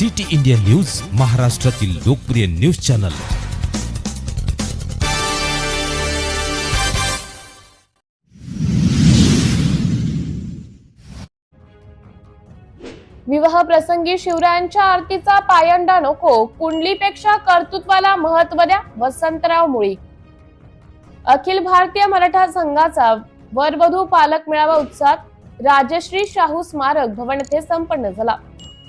City India news महाराष्ट्रातील लोकप्रिय news channel. विवाह प्रसंगी शिवरायांच्या आरतीचा पायंडा नको कुंडलीपेक्षा कर्तृत्वाला महत्त्व द्या वसंतराव मुळी. अखिल भारतीय मराठा संघाचा वरवधू पालक मेळावा उत्साहात राजश्री शाहू स्मारक भवन येथे संपन्न झाला.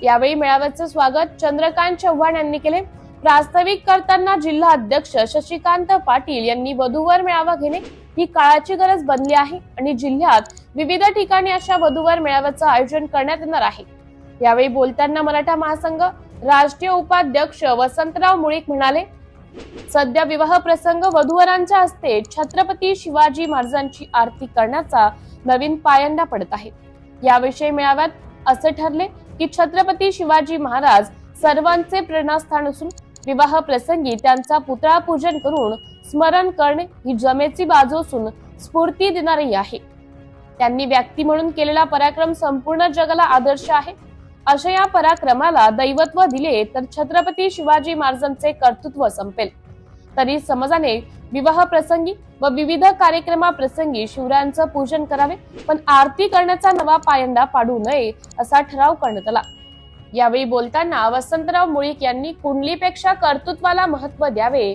यावेळी मेळाव्याचे स्वागत चंद्रकांत चव्हाण यांनी केले. प्रास्ताविक करताना जिल्हा अध्यक्ष शशिकांत पाटील यांनी वधूवर मेळावा घेणे ही काळाची गरज बनली आहे आणि जिल्ह्यात विविध ठिकाणी अशा वधूवर मेळाव्याचं आयोजन करण्यात येणार आहे. यावेळी बोलताना मराठा महासंघ राष्ट्रीय उपाध्यक्ष वसंतराव मुळीक म्हणाले सध्या विवाह प्रसंग वधूवरांच्या हस्ते छत्रपती शिवाजी महाराजांची आरती करण्याचा नवीन पायंडा पडत आहे. याविषयी मेळाव्यात असे ठरले की छत्रपती शिवाजी महाराज सर्वांचे प्रेरणास्थान असून विवाह प्रसंगी त्यांचा पुतळा पूजन करून स्मरण करणे ही जमेची बाजू असून स्फूर्ती देणारी आहे. त्यांनी व्यक्ती म्हणून केलेला पराक्रम संपूर्ण जगाला आदर्श आहे. अशा या पराक्रमाला दैवत्व दिले तर छत्रपती शिवाजी महाराजांचे कर्तृत्व संपेल. तरी समाजाने विवाह प्रसंगी व विविध कार्यक्रमाप्रसंगी शिवरायांचं पूजन करावे पण आरती करण्याचा नवा पायंडा पाडू नये असा ठराव करण्यात आला. यावेळी बोलताना वसंतराव मुळीक यांनी कुंडलीपेक्षा कर्तृत्वाला महत्त्व द्यावे.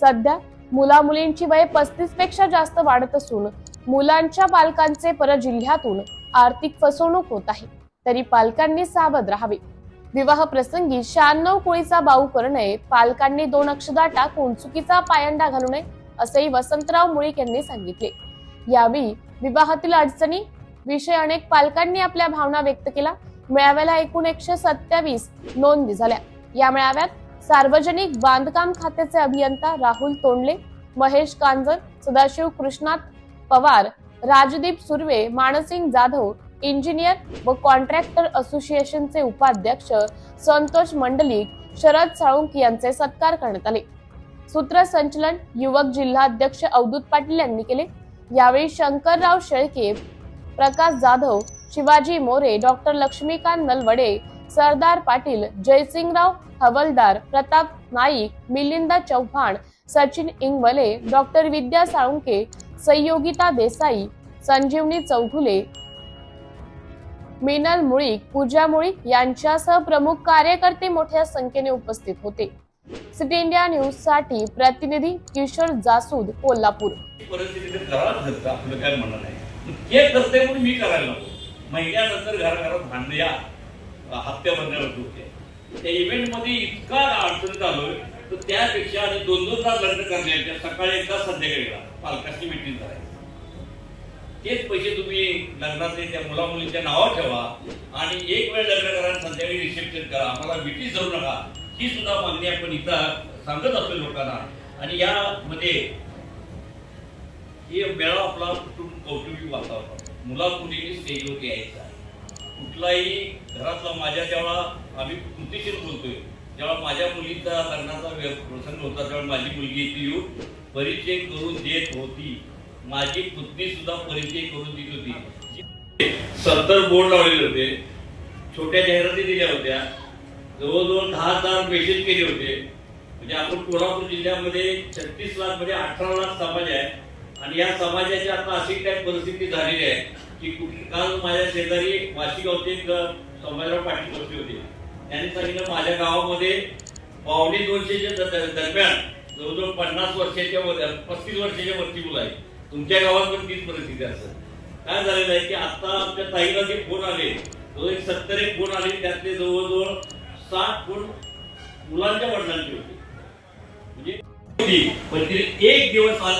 सध्या मुला मुलींची वय पस्तीसपेक्षा जास्त वाढत असून मुलांच्या पालकांचे पर जिल्ह्यातून आर्थिक फसवणूक होत आहे. तरी पालकांनी सावध राहावे. विवाह प्रसंगी शहाण्णव कोळीचा बाऊ करू नये. पालकांनी दोन अक्षदा टाकून चुकीचा पायंडा घालू नये असेही वसंतराव मुळीक यांनी सांगितले. यावेळी विवाहातील अडचणी विषय अनेक पालकांनी आपल्या भावना व्यक्त केला मेळाव्याला एकूण एकशे सत्तावीस नोंदी झाल्या. या मेळाव्यात सार्वजनिक बांधकाम खात्याचे अभियंता राहुल तोंडले महेश कांजर सदाशिव कृष्णात पवार राजदीप सुर्वे मानसिंग जाधव इंजिनियर व कॉन्ट्रॅक्टर असोसिएशनचे उपाध्यक्ष संतोष मंडलिक शरद साळुंक यांचे सत्कार करण्यात आले. सूत्रसंचलन युवक जिल्हाध्यक्ष अवधूत पाटील यांनी केले. यावेळी शंकरराव शेळके प्रकाश जाधव शिवाजी मोरे डॉक्टर लक्ष्मीकांत नलवडे सरदार पाटील जयसिंगराव हवलदार प्रताप नाईक मिलिंदा चव्हाण सचिन इंगवले डॉक्टर विद्या साळुंके संयोगिता देसाई संजीवनी चौघुले मिनल मुळीक पूजा मुळीक यांच्यासह प्रमुख कार्यकर्ते मोठ्या संख्येने उपस्थित होते. सिटी इंडिया न्यूजसाठी प्रतिनिधी किशोर जासूद कोल्हापूर. महिन्यानंतर घराघरात भांडण या हत्या होते त्या इतका तर त्यापेक्षा दोन दोन तास लग्न करण्याच्या सकाळी एकदा संध्याकाळी पालकाची मिटिंग करायची. तेच पैसे तुम्ही लग्नाचे त्या मुला मुलीच्या नावावर ठेवा. आणि एक वेळ लग्न करा संध्याकाळी रिसेप्शन करा. आम्हाला मिटिंग धरू नका. ही सुद्धा मागणी आपण इथं सांगत असतो लोकांना. आणि यामध्ये हे मेळा आपला कुटुंब कौटुंबिक वातावरण. मुला मुलीने स्टेजवर यायचा कुठलाही घरातला माझ्या जेव्हा आम्ही कृतीशीर बोलतोय जेव्हा माझ्या मुलीचा लग्नाचा प्रसंग होता तेव्हा माझी मुलगी इथे येऊन परिचय करून देत होती. माझी पुतणी सुद्धा परिचय करून दिली होती. सत्तर बोर्ड लावलेले होते छोट्या जाहिराती दिल्या होत्या जवळजवळ दहा हजार मेसेज केले होते. म्हणजे आपण कोल्हापूर जिल्ह्यामध्ये छत्तीस लाख म्हणजे अठरा लाख समाज आहे. आणि या समाजाची आता अशी काय परिस्थिती झालेली आहे की कुठे काल माझ्या शेजारी वाशी गावचे एक समाजावर पाटील बसले होते. त्यांनी सांगितलं माझ्या गावामध्ये पावणे दोनशेच्या दरम्यान जवळजवळ पन्नास वर्षाच्या पस्तीस वर्षाच्या वरती मुलं आहे तुमच्या गावात पण तीच परिस्थिती असेल काय झालेलं आहे की आता आमच्या ताईला जे फोन आले जवळ एक सत्तर एक फोन आले त्यातले जवळजवळ सात फोन मुलांच्या वडिलांचे होते. म्हणजे पण तिने एक दिवस आज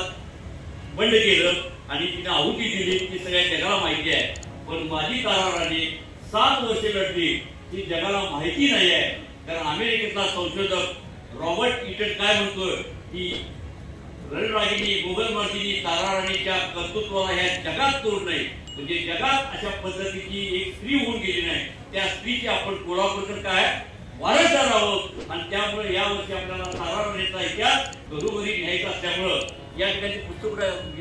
बंद केलं आणि तिने आहुती दिली ती सगळ्या जगाला माहिती आहे. पण माझी ताराराणी सात वर्षे लढली ती जगाला माहिती नाही आहे. कारण अमेरिकेतला संशोधक रॉबर्ट इटन काय म्हणतोय की रविवाहिनी मुघल मार्गिनी ताराराणीच्या कर्तृत्वाला ह्या जगात तोड नाही. म्हणजे जगात अशा पद्धतीची एक स्त्री होऊन गेली नाही. त्या स्त्रीची आपण कोल्हापूरकर काय? वारसदार आहोत. आणि त्यामुळे या वर्षी आपल्याला ताराराणीचा इतिहास घरोघरी घ्यायचा असल्यामुळं या ठिकाणी पुस्तक